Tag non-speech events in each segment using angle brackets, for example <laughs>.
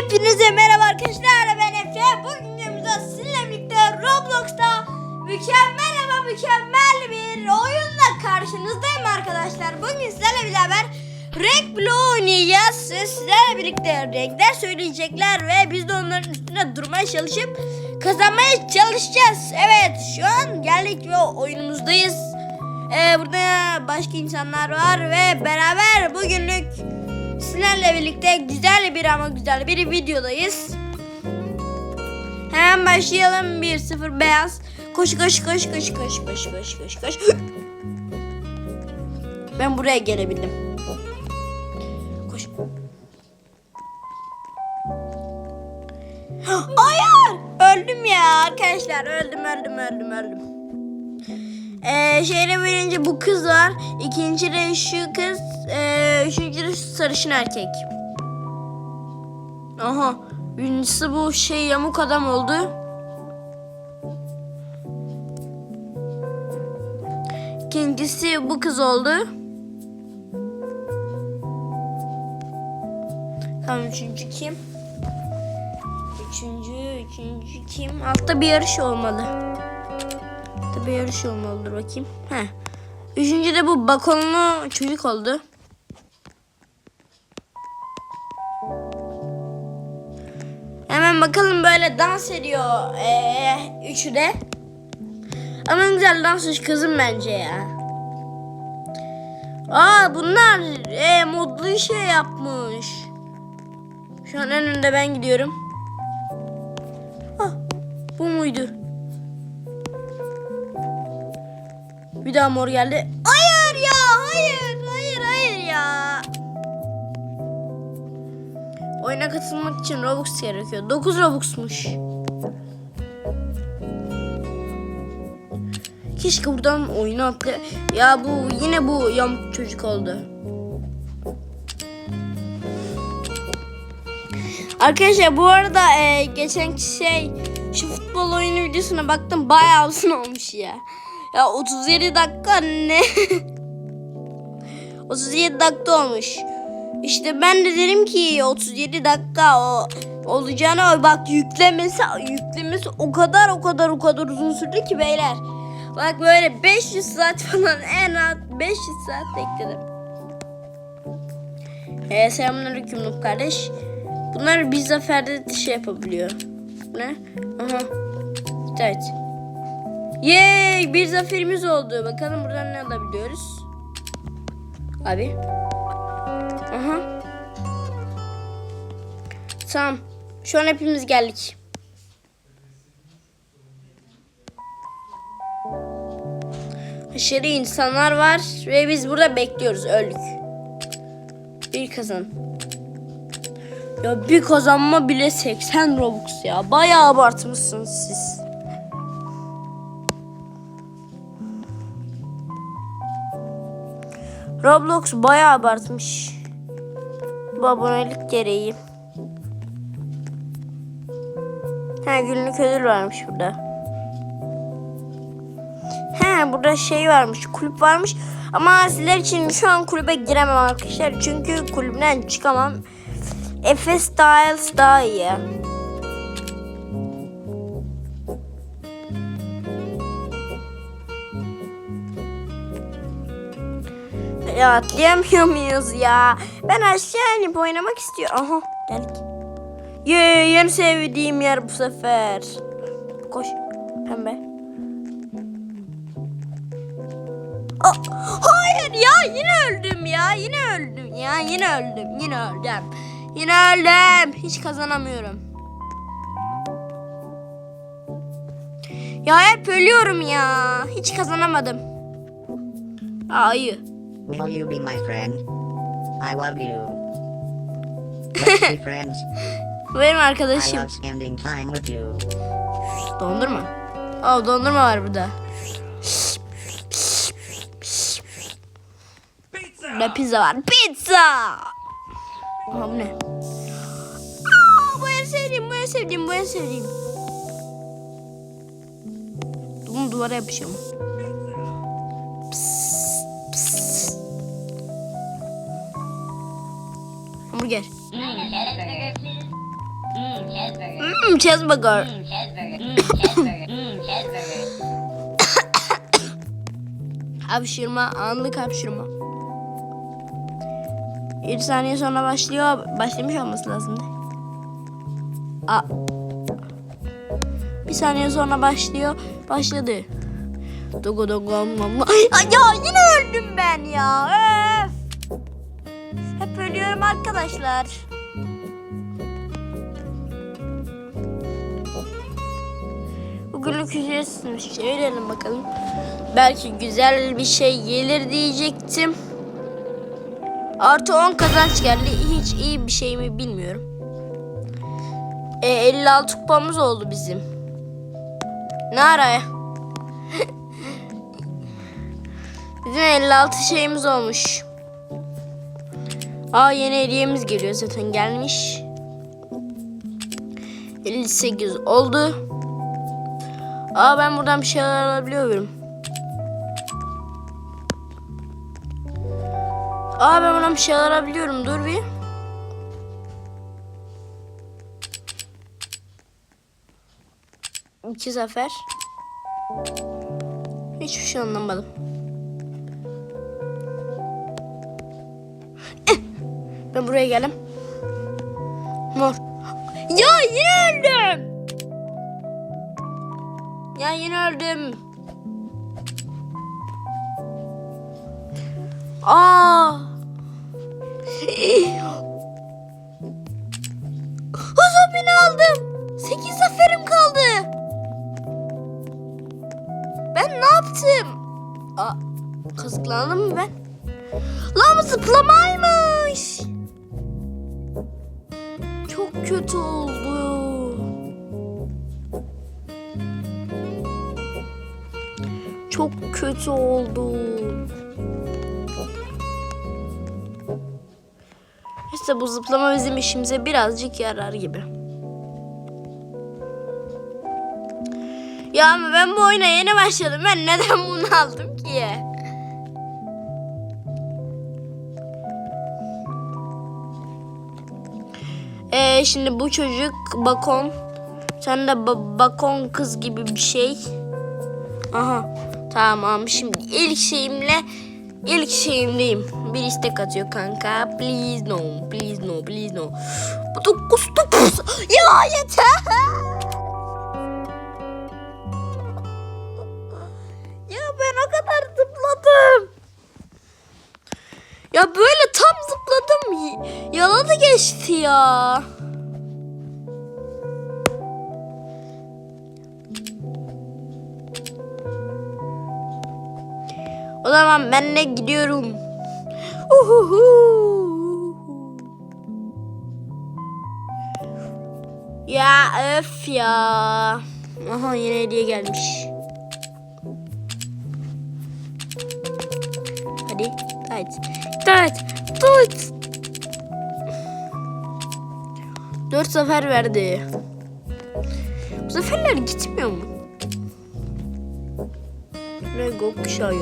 Hepinize merhaba arkadaşlar ben Efe. Bugün yanımızda sizinle birlikte Roblox'ta mükemmel ama mükemmel bir oyunla karşınızdayım arkadaşlar. Bugün sizlerle beraber Rank Blue oynayacağız sizlerle birlikte renkler söyleyecekler ve biz de onların üstüne durmaya çalışıp kazanmaya çalışacağız. Evet şu an geldik ve oyunumuzdayız. Ee, burada başka insanlar var ve beraber bugünlük sizlerle birlikte güzel bir ama güzel bir videodayız. Hemen başlayalım. 1-0 beyaz. Koş koş koş koş koş koş koş koş koş. Ben buraya gelebildim. Koş. <gasps> Hayır! Öldüm ya arkadaşlar. Öldüm öldüm öldüm öldüm. Ee, şeyle birinci bu kız var. İkinci de şu kız. Ee, üçüncü de şu sarışın erkek. Aha. Birincisi bu şey yamuk adam oldu. İkincisi bu kız oldu. Tamam üçüncü kim? Üçüncü, üçüncü kim? Altta bir yarış olmalı. Altta bir yarış olmalıdır bakayım. Heh. Üçüncü de bu bakonlu çocuk oldu. Hemen bakalım böyle dans ediyor ee, üçü de. Ama güzel dansçı kızım bence ya. Aa bunlar ee, modlu şey yapmış. Şu an en önde ben gidiyorum. Ah, bu muydu? Bir daha mor geldi. Hayır ya, hayır, hayır, hayır ya. Oyuna katılmak için Robux gerekiyor. 9 Robux'muş. Keşke buradan oyunu atla... Ya bu yine bu yamuk çocuk oldu. Arkadaşlar bu arada e, geçen şey şu futbol oyunu videosuna baktım bayağı uzun olmuş ya. Ya 37 dakika ne? 37 <laughs> dakika olmuş. İşte ben de dedim ki 37 dakika o olacağına bak yüklemesi yüklemesi o kadar o kadar o kadar uzun sürdü ki beyler. Bak böyle 500 saat <laughs> falan en az 500 saat bekledim. Ee, selamünaleyküm Nuh kardeş. Bunlar bir zaferde de şey yapabiliyor. Ne? Aha. Evet. Yay! Bir zaferimiz oldu. Bakalım buradan ne alabiliyoruz? Abi. Aha. Tamam. Şu an hepimiz geldik. Aşırı insanlar var ve biz burada bekliyoruz. Öldük. Bir kazan. Ya bir kazanma bile 80 Robux ya. Bayağı abartmışsınız siz. Roblox bayağı abartmış. Bu abonelik gereği. Ha günlük ödül varmış burada. He burada şey varmış kulüp varmış. Ama sizler için şu an kulübe giremem arkadaşlar. Çünkü kulüpten çıkamam. Efe Styles daha iyi. Ya atlayamıyor muyuz ya? Ben aşağı inip oynamak istiyorum. Aha geldik. Ye yeni sevdiğim yer bu sefer. Koş pembe. Aa, hayır ya yine öldüm ya yine öldüm ya yine öldüm yine öldüm. Yine öldüm. Hiç kazanamıyorum. Ya hep ölüyorum ya. Hiç kazanamadım. Ayı. Will you be my friend? I love you. Let's be <laughs> friends. Benim I arkadaşım. love spending time with you. Dondurma. Aa dondurma var burada. Burada pizza var. Pizza! Aha bu ne? Aa, bu en sevdiğim, bu en sevdiğim, bu en sevdiğim. Bunu duvara yapışıyorum. Hamburger. cheeseburger. Mm, cheeseburger. Mm, cheeseburger. Mm, cheeseburger. <coughs> Hapşırma, anlık hapşırma. 7 saniye sonra başlıyor. Başlamış olması lazımdı. Aa. Bir saniye sonra başlıyor. Başladı. Dogo dogo mama. Ay ya yine öldüm ben ya. Öf. Hep ölüyorum arkadaşlar. Bugünlük ücretsizmiş. Çevirelim bakalım. Belki güzel bir şey gelir diyecektim. Artı 10 kazanç geldi. Hiç iyi bir şey mi bilmiyorum. E, 56 kupamız oldu bizim. Ne araya? <laughs> bizim 56 şeyimiz olmuş. Aa yeni hediyemiz geliyor zaten gelmiş. 58 oldu. Aa ben buradan bir şeyler alabiliyorum. Aa ben buradan bir şeyler alabiliyorum. Dur bir. İki zafer. Hiçbir şey anlamadım. Ben buraya geldim. Mor. Ya yine öldüm. Ya yine öldüm. Aa. Huzur beni aldım. Sekiz zaferim kaldı. Ben ne yaptım? Aa, kazıklandım mı ben? Lan zıplamaymış. Çok kötü oldu. Çok kötü oldu. İşte bu zıplama bizim işimize birazcık yarar gibi. Ya ben bu oyuna yeni başladım. Ben neden bunu aldım ki? Ee, şimdi bu çocuk bakon. Sen de ba- bakon kız gibi bir şey. Aha tamam şimdi ilk şeyimle ilk şeyimdeyim. Bir istek atıyor kanka. Please no, please no, please no. Bu dokuz dokuz. Ya yeter. Ya ben o kadar zıpladım. Ya böyle geçti ya. O zaman ben de gidiyorum. Uhuhu. Ya öf ya. Aha yine hediye gelmiş. Hadi. Tut. Tut. Tut. 4 zafer verdi. Bu zaferler gitmiyor mu? Rego kuşağı.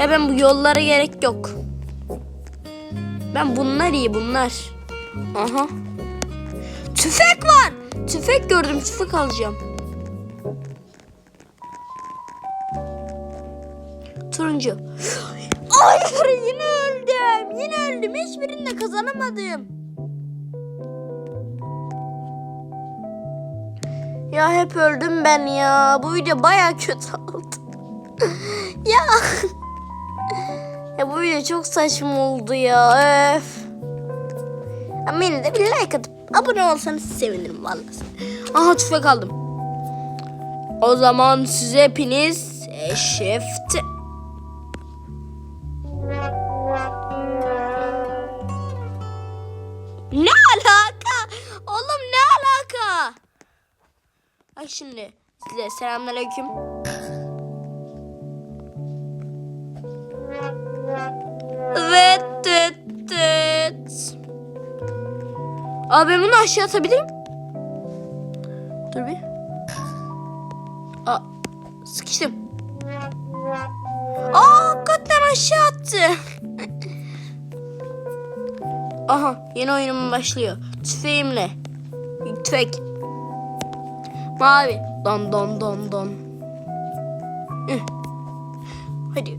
Ya ben bu yollara gerek yok. Ben bunlar iyi bunlar. Aha. Tüfek var. Tüfek gördüm. Tüfek alacağım. Turuncu. <gasps> Ay yine öldüm. Yine öldüm. Hiçbirinde kazanamadım. Ya hep öldüm ben ya. Bu video baya kötü oldu. <laughs> ya. ya bu video çok saçma oldu ya. Öf. Ama yine de bir like atıp abone olsanız sevinirim vallahi. Aha tüfek aldım. O zaman size hepiniz e, Bak şimdi size selamünaleyküm. Evet, evet, evet. Abi ben bunu aşağı atabilirim. Dur bir. Aa, sıkıştım. Aa, hakikaten aşağı attı. Aha, yeni oyunum başlıyor. Tüfeğimle. Tüfek. Mavi. Don don don don. Hadi.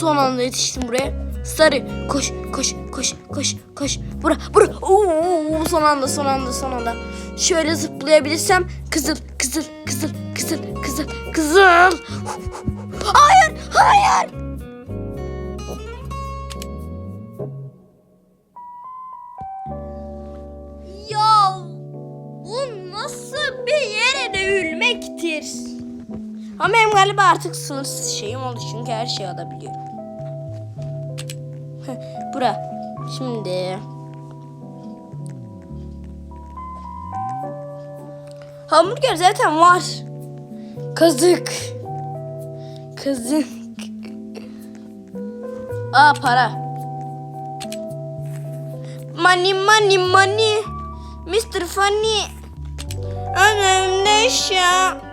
Son anda yetiştim buraya. Sarı. Koş koş koş koş koş. Bura bura. Oo, son anda son anda son anda. Şöyle zıplayabilirsem kızıl kızıl kızıl kızıl kızıl kızıl. Hayır hayır. Ya bu nasıl bir yere dövülmektir? Ama benim galiba artık sınırsız şeyim oldu çünkü her şeyi alabiliyorum. Bura. Şimdi. Hamburger zaten var. Kazık. Kazık. Aa para. Money money money. Mr. Funny. Önümde eşya.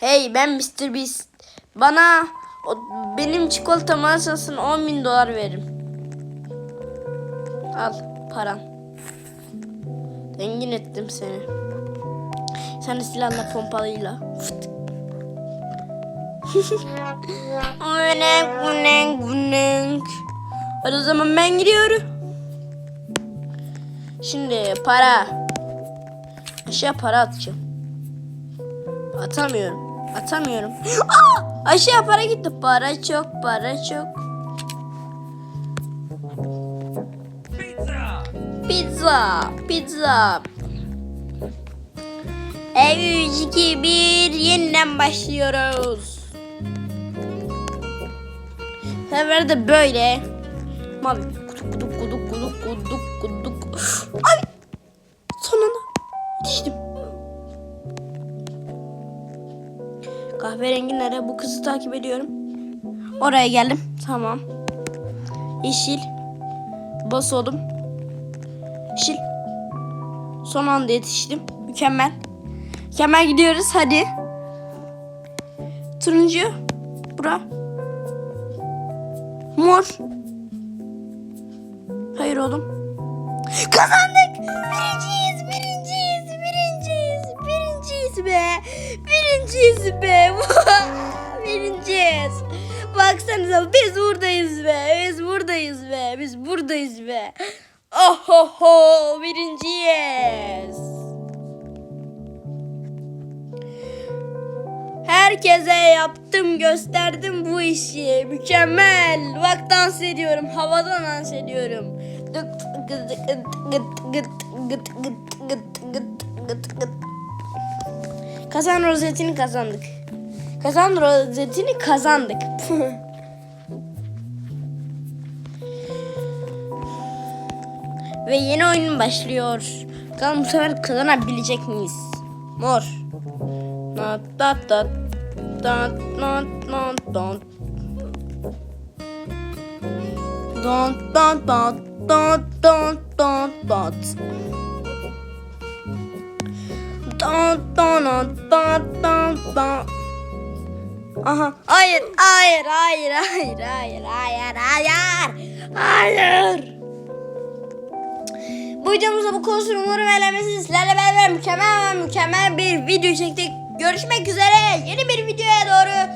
Hey ben Mr. Beast. Bana o, benim çikolatamı alsasın 10 bin dolar veririm. Al paran. Zengin ettim seni. Sen silahla pompalıyla. Fıt. Günek günek günek. Hadi o zaman ben gidiyorum. Şimdi para. Aşağı para atacağım. Atamıyorum. Atamıyorum. Aa! Aşağı para gitti. Para çok, para çok. Pizza. Pizza. Ev 3, 2, 1 yeniden başlıyoruz. Sefer de böyle. Mavi. Kuduk kuduk kuduk kuduk kuduk kuduk. Ay! Kahverengi nere? Bu kızı takip ediyorum. Oraya geldim. Tamam. Yeşil. Bas oğlum. Yeşil. Son anda yetiştim. Mükemmel. Mükemmel gidiyoruz. Hadi. Turuncu. Bura. Mor. Hayır oğlum. Kazandık. Birinciyiz, birinciyiz, birinciyiz, birinciyiz be. Birinciyiz be. birinciyiz. Baksanıza biz buradayız be. Biz buradayız be. Biz buradayız be. Oh ho ho birinciyiz. Herkese yaptım gösterdim bu işi. Mükemmel. Bak dans ediyorum. Havadan dans ediyorum. Gıt gıt gıt gıt gıt gıt gıt gıt gıt gıt. Kazan rozetini kazandık. Kazan rozetini kazandık. Ve yeni oyun başlıyor. Bakalım bu sefer kazanabilecek miyiz? Mor. Not dot dot dot not not dot Dot dot dot dot dot dot dot Danan dan dan dan. Aha. Hayır, hayır, hayır, hayır, hayır, hayır, hayır. Hayır. Bu videomuzda bu konser umarım eğlenmesiniz. Sizlerle beraber mükemmel mükemmel bir video çektik. Görüşmek üzere. Yeni bir videoya doğru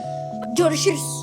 görüşürüz.